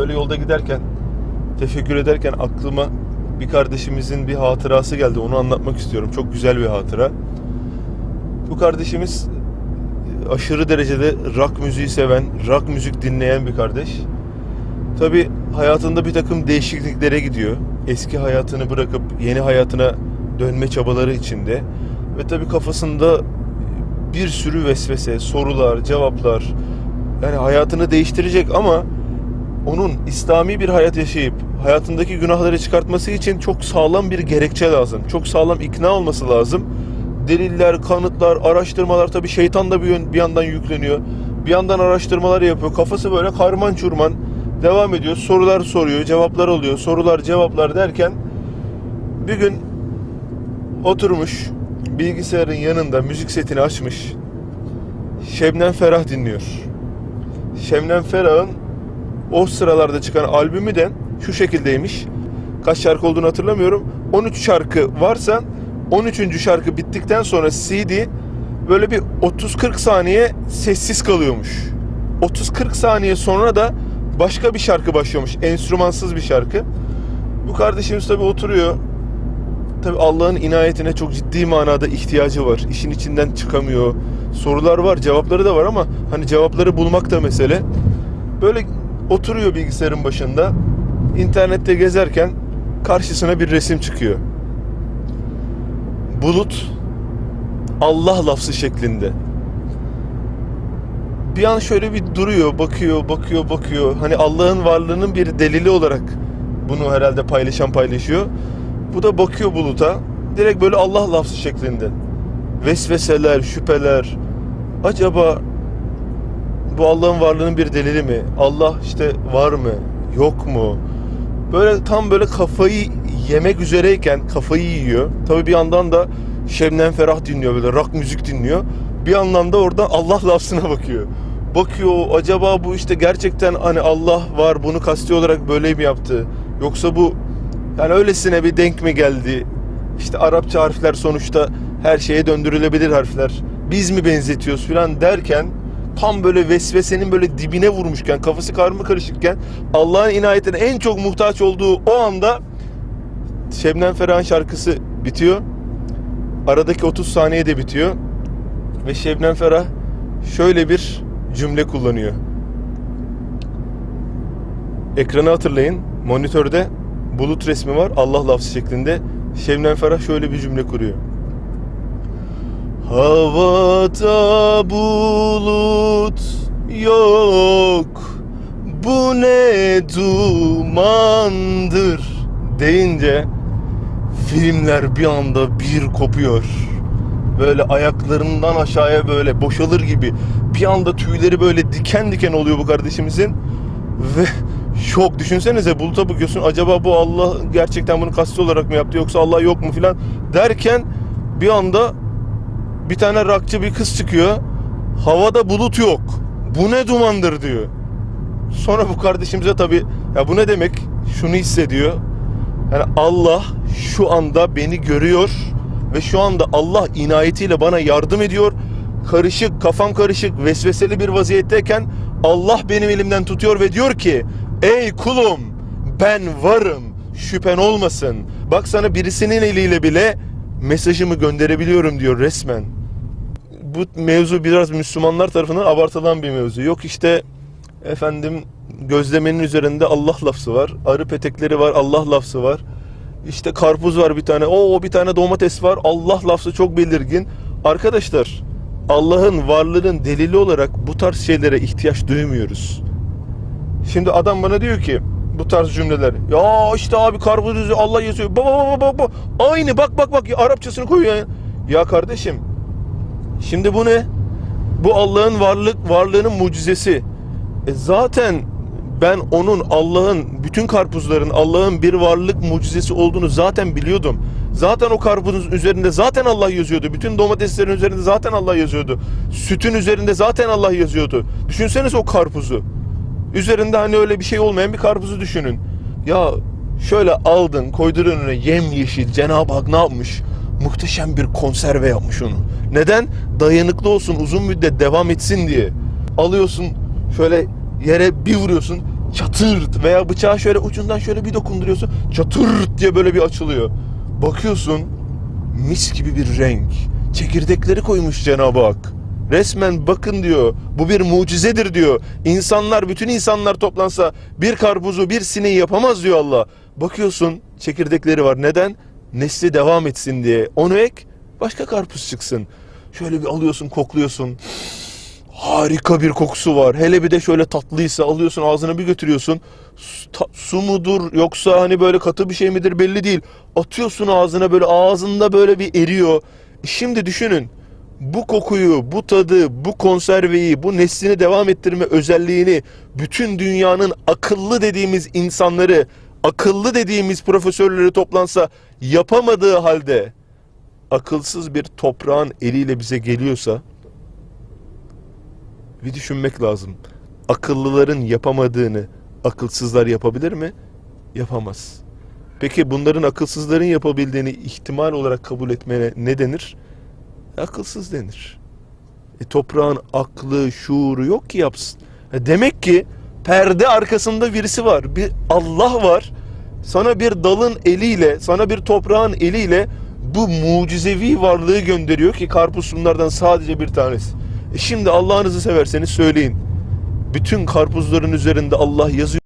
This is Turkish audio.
Böyle yolda giderken, teşekkür ederken aklıma bir kardeşimizin bir hatırası geldi. Onu anlatmak istiyorum. Çok güzel bir hatıra. Bu kardeşimiz aşırı derecede rock müziği seven, rock müzik dinleyen bir kardeş. Tabi hayatında bir takım değişikliklere gidiyor. Eski hayatını bırakıp yeni hayatına dönme çabaları içinde. Ve tabi kafasında bir sürü vesvese, sorular, cevaplar. Yani hayatını değiştirecek ama onun İslami bir hayat yaşayıp hayatındaki günahları çıkartması için çok sağlam bir gerekçe lazım. Çok sağlam ikna olması lazım. Deliller, kanıtlar, araştırmalar tabi şeytan da bir, yön- bir yandan yükleniyor. Bir yandan araştırmalar yapıyor. Kafası böyle karman çurman devam ediyor. Sorular soruyor, cevaplar oluyor. Sorular, cevaplar derken bir gün oturmuş bilgisayarın yanında müzik setini açmış. Şebnem Ferah dinliyor. Şebnem Ferah'ın o sıralarda çıkan albümü de şu şekildeymiş. Kaç şarkı olduğunu hatırlamıyorum. 13 şarkı varsa 13. şarkı bittikten sonra CD böyle bir 30-40 saniye sessiz kalıyormuş. 30-40 saniye sonra da başka bir şarkı başlıyormuş. Enstrümansız bir şarkı. Bu kardeşimiz tabi oturuyor. Tabi Allah'ın inayetine çok ciddi manada ihtiyacı var. İşin içinden çıkamıyor. Sorular var, cevapları da var ama hani cevapları bulmak da mesele. Böyle oturuyor bilgisayarın başında. İnternette gezerken karşısına bir resim çıkıyor. Bulut Allah lafzı şeklinde. Bir an şöyle bir duruyor, bakıyor, bakıyor, bakıyor. Hani Allah'ın varlığının bir delili olarak bunu herhalde paylaşan paylaşıyor. Bu da bakıyor buluta. Direkt böyle Allah lafzı şeklinde. Vesveseler, şüpheler. Acaba bu Allah'ın varlığının bir delili mi? Allah işte var mı? Yok mu? Böyle tam böyle kafayı yemek üzereyken kafayı yiyor. Tabii bir yandan da Şebnem Ferah dinliyor böyle rock müzik dinliyor. Bir yandan da orada Allah lafzına bakıyor. Bakıyor acaba bu işte gerçekten hani Allah var bunu kasti olarak böyle mi yaptı? Yoksa bu yani öylesine bir denk mi geldi? İşte Arapça harfler sonuçta her şeye döndürülebilir harfler. Biz mi benzetiyoruz falan derken tam böyle vesvesenin böyle dibine vurmuşken kafası karma karışıkken Allah'ın inayetine en çok muhtaç olduğu o anda Şebnem Ferah'ın şarkısı bitiyor. Aradaki 30 saniye de bitiyor. Ve Şebnem Ferah şöyle bir cümle kullanıyor. Ekranı hatırlayın. Monitörde bulut resmi var. Allah lafzı şeklinde. Şebnem Ferah şöyle bir cümle kuruyor. Havada bulut yok. Bu ne dumandır deyince filmler bir anda bir kopuyor. Böyle ayaklarından aşağıya böyle boşalır gibi. Bir anda tüyleri böyle diken diken oluyor bu kardeşimizin. Ve şok. Düşünsenize buluta bakıyorsun. Acaba bu Allah gerçekten bunu kasti olarak mı yaptı yoksa Allah yok mu filan derken bir anda bir tane rakçı bir kız çıkıyor. Havada bulut yok. Bu ne dumandır diyor. Sonra bu kardeşimize tabii ya bu ne demek? Şunu hissediyor. Yani Allah şu anda beni görüyor ve şu anda Allah inayetiyle bana yardım ediyor. Karışık, kafam karışık, vesveseli bir vaziyetteyken Allah benim elimden tutuyor ve diyor ki: "Ey kulum, ben varım. Şüphen olmasın. Bak sana birisinin eliyle bile mesajımı gönderebiliyorum." diyor resmen. Bu mevzu biraz Müslümanlar tarafından abartılan bir mevzu. Yok işte efendim gözlemenin üzerinde Allah lafzı var. Arı petekleri var, Allah lafzı var. İşte karpuz var bir tane. O bir tane domates var. Allah lafzı çok belirgin. Arkadaşlar Allah'ın varlığının delili olarak bu tarz şeylere ihtiyaç duymuyoruz. Şimdi adam bana diyor ki bu tarz cümleler. Ya işte abi karpuz Allah yazıyor. Baba baba baba. Aynı bak bak bak ya, Arapçasını koyuyor. Ya kardeşim şimdi bu ne? Bu Allah'ın varlık varlığının mucizesi. E zaten ben onun Allah'ın bütün karpuzların Allah'ın bir varlık mucizesi olduğunu zaten biliyordum. Zaten o karpuzun üzerinde zaten Allah yazıyordu. Bütün domateslerin üzerinde zaten Allah yazıyordu. Sütün üzerinde zaten Allah yazıyordu. Düşünseniz o karpuzu. Üzerinde hani öyle bir şey olmayan bir karpuzu düşünün. Ya şöyle aldın koydun önüne yemyeşil Cenab-ı Hak ne yapmış? Muhteşem bir konserve yapmış onu. Neden? Dayanıklı olsun uzun müddet devam etsin diye. Alıyorsun şöyle yere bir vuruyorsun çatırt veya bıçağı şöyle ucundan şöyle bir dokunduruyorsun çatırt diye böyle bir açılıyor. Bakıyorsun mis gibi bir renk. Çekirdekleri koymuş Cenab-ı Hak. Resmen bakın diyor. Bu bir mucizedir diyor. İnsanlar, bütün insanlar toplansa bir karpuzu, bir sineği yapamaz diyor Allah. Bakıyorsun çekirdekleri var. Neden? Nesli devam etsin diye. Onu ek, başka karpuz çıksın. Şöyle bir alıyorsun, kokluyorsun. Harika bir kokusu var. Hele bir de şöyle tatlıysa alıyorsun ağzına bir götürüyorsun. Su, mudur yoksa hani böyle katı bir şey midir belli değil. Atıyorsun ağzına böyle ağzında böyle bir eriyor. Şimdi düşünün. Bu kokuyu, bu tadı, bu konserveyi, bu neslini devam ettirme özelliğini bütün dünyanın akıllı dediğimiz insanları, akıllı dediğimiz profesörleri toplansa yapamadığı halde akılsız bir toprağın eliyle bize geliyorsa bir düşünmek lazım. Akıllıların yapamadığını akılsızlar yapabilir mi? Yapamaz. Peki bunların akılsızların yapabildiğini ihtimal olarak kabul etmene ne denir? Akılsız denir. E toprağın aklı, şuuru yok ki yapsın. E demek ki perde arkasında birisi var. Bir Allah var. Sana bir dalın eliyle, sana bir toprağın eliyle bu mucizevi varlığı gönderiyor ki karpuz bunlardan sadece bir tanesi. E şimdi Allah'ınızı severseniz söyleyin. Bütün karpuzların üzerinde Allah yazıyor.